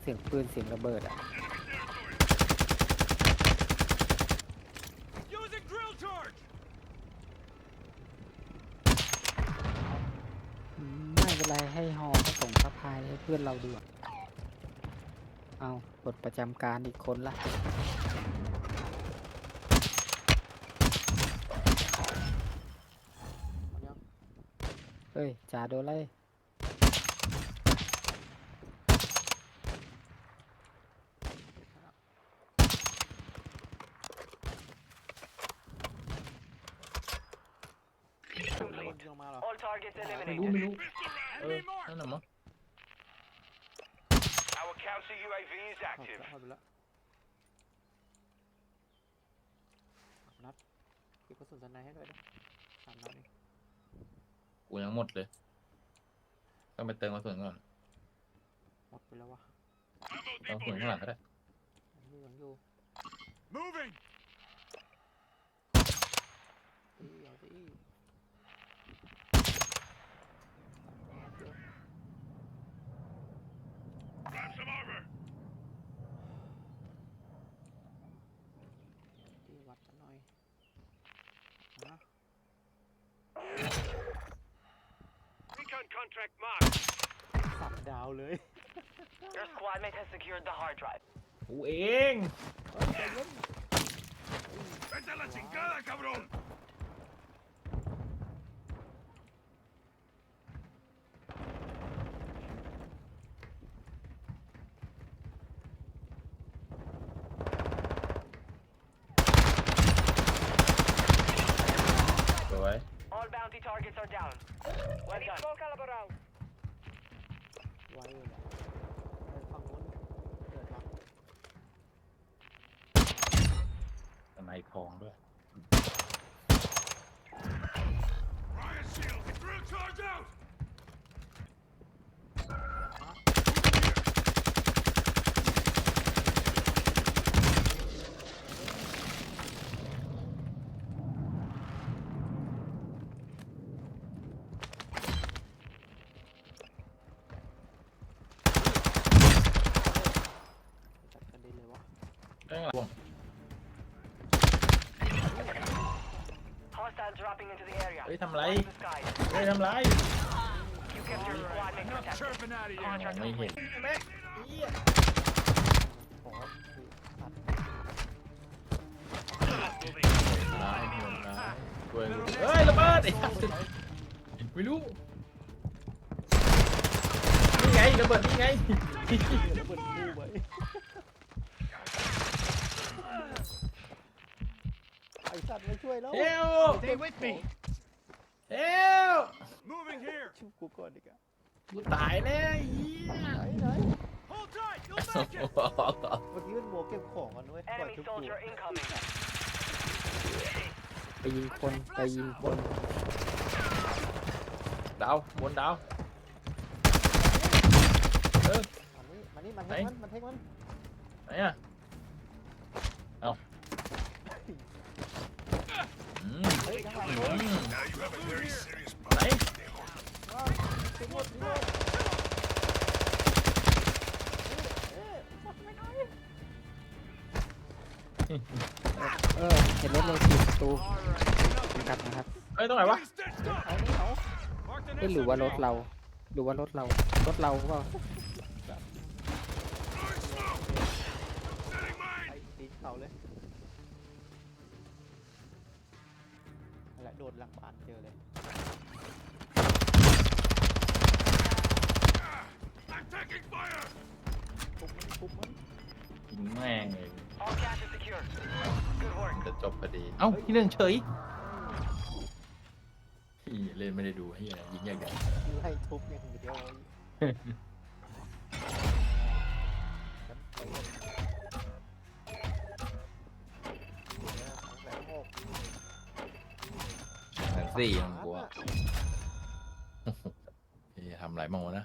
เสียงปืนเสียงระเบิดอะ Using drill charge! อืมไม่เป็นไรให้ฮอเขาส่งสะพายให้เพื่อนเราดูอะเอาปลดประจำการอีกคนละเฮ้ยจ่าโดนไล่ ลงมาเหรอ All targets ไม่รู้ eliminated. ไม่รู้ เออ นั่นน่ะมั้ง Our counter UAV is เข้าไป active. แล้วเข้าไปแล้วนัดเก็บกระสุนสไนให้ด้วยนะสามนัดเองกูยังหมดเลย ต้องไปเติมกระสุนก่อนหมดไปแล้ววะเติมกระสุนข้างหลังก็ได้ยังอยู่ยังอยู่ Moving! contract marked. สับดาวเลย Your squad mate has secured the hard drive. กูเอง ¡Vete a la chingada, cabrón! All bounty targets are down. Well done. ไว้เลยแหละเดินฝั่งนู้นเดินมา สไนทองด้วย Riot shield! Drill charge out! จัดกันดีเลยวะ ได้ไงวง Hostiles dropping into the area. เฮ้ยทำไร Watch the skies. เฮ้ยทำไร You kept your squad mate Enough protected. chirping out of here! มอง Contract ไม่เห็น complete. ขอคือตัดร้ายหมดร้ายช่วยกูเฮ้ยระเบิดไอ้สัสไม่รู้นี่ไงระเบิดนี่ไงระเบิดคู่ไว้ไอ สัตว์มาช่วยแล้วเฮล Stay with me! เฮล Moving here! ชุบกูก่อนดีกว่ากูตายแล้วไอ้เหี้ยไหนไหน Hold tight! You'll make it! เมื่อกี้มันหมวกเก็บของกันด้วยปล่อย Enemy ชุบกู soldier incoming. ไปยิงคนไปยิงคนดาวบนดาวเออมันนี่มันนี่มันไหนเทคมันมันเทคมันไหนอะเอาอืม เฮ้ยจังหวะ อื โดน ม Now you have a very serious ไหนว้าวติดหมดติดหมดเอ๊ะปัดไม่ได้เออเห็นรถเลยปิดประตูกลับนะครับเอ้ยตรงไหนวะ Stay stuck! เอาไม่เอา Marked an เอ้ยหรือว่ารถเรา หรือว่ารถเรา รถเราเปล่า Setting mine! ไปตีนเขาเลย นั่นแหละโดดหลังบ้านเจอเลย I'm taking fire! ทุบมันทุบมันยิงแม่งเลย All cash is secure. Good work. มันจะจบพอดี เอ้าที่หนึ่งเฉยพี่เล่นไม่ได้ดูให้อะไรยิงอย่างเดียวคือให้ทุบอย่างเดียวกั สี่ของกูอะเฮ้ทำหลายโมงนะ